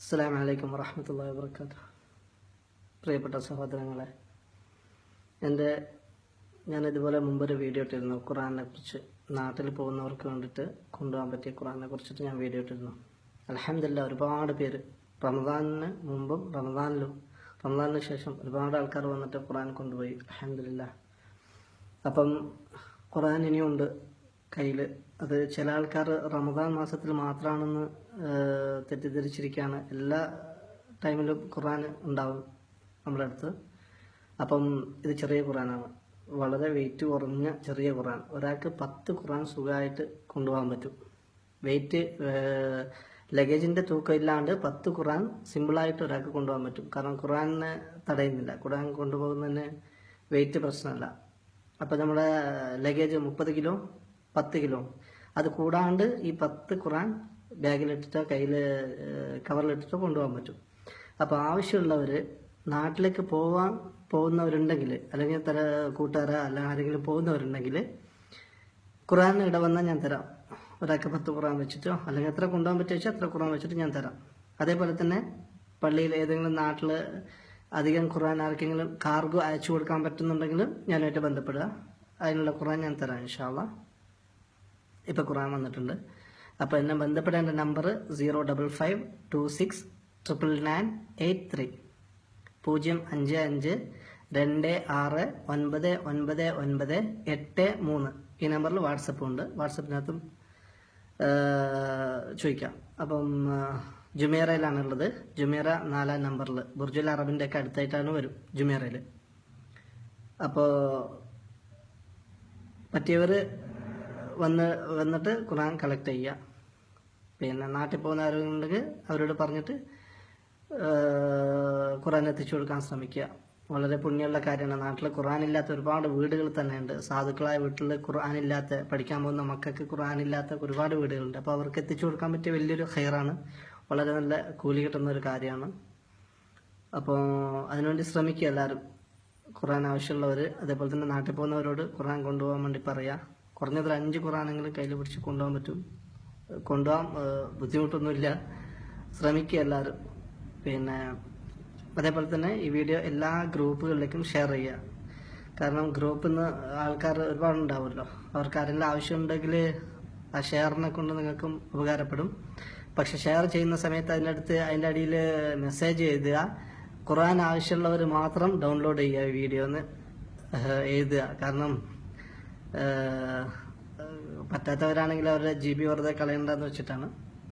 അസ്സാം വലൈക്കും വറഹമത്തല്ലാ വാബർക്കാത്തു പ്രിയപ്പെട്ട സഹോദരങ്ങളെ എന്റെ ഞാനിതുപോലെ മുമ്പൊരു വീഡിയോ ഇട്ടിരുന്നു. ഖുറാനെ കുറിച്ച് നാട്ടിൽ പോകുന്നവർക്ക് വേണ്ടിയിട്ട് കൊണ്ടുപോകാൻ പറ്റിയ ഖുറാനെ കുറിച്ചിട്ട് ഞാൻ വീഡിയോ ഇട്ടിരുന്നു. അലഹമില്ല ഒരുപാട് പേര് റമദാനിന് മുമ്പും റമദാനിലും റമദാനിന് ശേഷം ഒരുപാട് ആൾക്കാർ വന്നിട്ട് ഖുറാൻ കൊണ്ടുപോയി. അലഹമില്ല അപ്പം ഖുറാൻ ഇനിയുണ്ട്. കയ്യിൽ അത് ചില ആൾക്കാർ റമദാൻ മാസത്തിൽ മാത്രമാണെന്ന് തെറ്റിദ്ധരിച്ചിരിക്കുകയാണ് എല്ലാ ടൈമിലും ഖുറാൻ ഉണ്ടാവും നമ്മുടെ അടുത്ത് അപ്പം ഇത് ചെറിയ ഖുറാനാണ് വളരെ വെയിറ്റ് കുറഞ്ഞ ചെറിയ ഖുറാൻ ഒരാൾക്ക് പത്ത് ഖുറാൻ സുഖമായിട്ട് കൊണ്ടുപോകാൻ പറ്റും. വെയിറ്റ് ലഗേജിന്റെ തൂക്കം ഇല്ലാണ്ട് പത്ത് ഖുറാൻ സിമ്പിളായിട്ട് ഒരാൾക്ക് കൊണ്ടുപോകാൻ പറ്റും. കാരണം ഖുറാനെ തടയുന്നില്ല. ഖുറാൻ കൊണ്ടുപോകുന്നതിന് വെയിറ്റ് പ്രശ്നമല്ല. അപ്പോൾ നമ്മുടെ ലഗേജ് മുപ്പത് കിലോ പത്ത് കിലോ. അത് കൂടാണ്ട് ഈ പത്ത് ഖുറാൻ ബാഗിലിട്ടിട്ടോ കയ്യിൽ കവറിലിട്ടിട്ടോ കൊണ്ടുപോകാൻ പറ്റും. അപ്പോൾ ആവശ്യമുള്ളവർ നാട്ടിലേക്ക് പോവാൻ പോകുന്നവരുണ്ടെങ്കിൽ അല്ലെങ്കിൽ തല കൂട്ടുകാരോ അല്ല ആരെങ്കിലും പോകുന്നവരുണ്ടെങ്കിൽ ഖുറാൻ ഇട വന്നാൽ ഞാൻ തരാം. ഒരാൾക്ക് പത്ത് ഖുറാൻ വെച്ചിട്ടോ അല്ലെങ്കിൽ എത്ര കൊണ്ടുപോകാൻ പറ്റുക വെച്ചാൽ അത്ര ഖുറാൻ വെച്ചിട്ട് ഞാൻ തരാം. അതേപോലെ തന്നെ പള്ളിയിൽ ഏതെങ്കിലും നാട്ടിൽ അധികം ഖുറാൻ ആർക്കെങ്കിലും കാർഗോ അയച്ചു കൊടുക്കാൻ പറ്റുന്നുണ്ടെങ്കിൽ ഞാനായിട്ട് ബന്ധപ്പെടുക. അതിനുള്ള ഖുറാൻ ഞാൻ തരാം ഇൻഷാല്ല ഇപ്പോൾ ഖുറാൻ വന്നിട്ടുണ്ട്. അപ്പോൾ എന്നെ ബന്ധപ്പെടേണ്ട number zero double five two six triple nine eight three. പൂജ്യം അഞ്ച് അഞ്ച് രണ്ട് ആറ് ഒൻപത് ഒൻപത് ഒൻപത് എട്ട് മൂന്ന്. ഈ നമ്പറിൽ വാട്സപ്പ് ഉണ്ട്. വാട്സപ്പിനകത്തും ചോദിക്കാം. അപ്പം ജുമേറയിലാണുള്ളത്. ജുമേറ നാലാം നമ്പറിൽ ബുർജുൽ അറബിന്റെ ഒക്കെ അടുത്തായിട്ടാണ് വരും ജുമേറയിൽ അപ്പോൾ പറ്റിയവർ വന്ന് വന്നിട്ട് ഖുറാൻ കളക്ട് ചെയ്യുക. പിന്നെ നാട്ടിൽ പോകുന്ന ആരോഗ്യമുണ്ടെങ്കിൽ അവരോട് പറഞ്ഞിട്ട് ഖുറാൻ എത്തിച്ചു കൊടുക്കാൻ ശ്രമിക്കുക. വളരെ പുണ്യമുള്ള കാര്യമാണ്. നാട്ടിൽ ഖുറാൻ ഇല്ലാത്ത ഒരുപാട് വീടുകൾ തന്നെയുണ്ട്. സാധുക്കളായ വീട്ടിൽ ഖുർആൻ ഇല്ലാത്ത പഠിക്കാൻ പോകുന്ന മക്കൾക്ക് ഖുർആൻ ഇല്ലാത്ത ഒരുപാട് വീടുകളുണ്ട്. അപ്പോൾ അവർക്ക് എത്തിച്ചു കൊടുക്കാൻ പറ്റിയ വലിയൊരു ഹെയറാണ് വളരെ നല്ല കൂലി കിട്ടുന്ന ഒരു കാര്യമാണ്. അപ്പോൾ അതിനുവേണ്ടി ശ്രമിക്കുക എല്ലാവരും. ഖുറാൻ ആവശ്യമുള്ളവർ അതേപോലെ തന്നെ നാട്ടിൽ പോകുന്നവരോട് ഖുറാൻ കൊണ്ടുപോകാൻ വേണ്ടി പറയുക. കുറഞ്ഞത് അഞ്ച് ഖുറാനെങ്കിലും കയ്യിൽ പിടിച്ച് കൊണ്ടുപോകാൻ പറ്റും. കൊണ്ടുപോകാൻ ബുദ്ധിമുട്ടൊന്നുമില്ല. ശ്രമിക്കുക എല്ലാവരും. പിന്നെ അതേപോലെ തന്നെ ഈ വീഡിയോ എല്ലാ ഗ്രൂപ്പുകളിലേക്കും ഷെയർ ചെയ്യുക. കാരണം ഗ്രൂപ്പിൽ നിന്ന് ആൾക്കാർ ഒരുപാടുണ്ടാവുമല്ലോ. അവർക്ക് ആരെങ്കിലും ആവശ്യമുണ്ടെങ്കിൽ ആ ഷെയറിനെ കൊണ്ട് നിങ്ങൾക്കും ഉപകാരപ്പെടും. പക്ഷെ ഷെയർ ചെയ്യുന്ന സമയത്ത് അതിന്റെ അടുത്ത് അതിന്റെ അടിയിൽ മെസ്സേജ് എഴുതുക. ഖുറാൻ ആവശ്യമുള്ളവർ മാത്രം ഡൗൺലോഡ് ചെയ്യുക വീഡിയോ എന്ന് എഴുതുക. കാരണം പറ്റാത്തവരാണെങ്കിൽ അവരുടെ ജി ബി വെറുതെ കളയണ്ടെന്ന് വെച്ചിട്ടാണ്.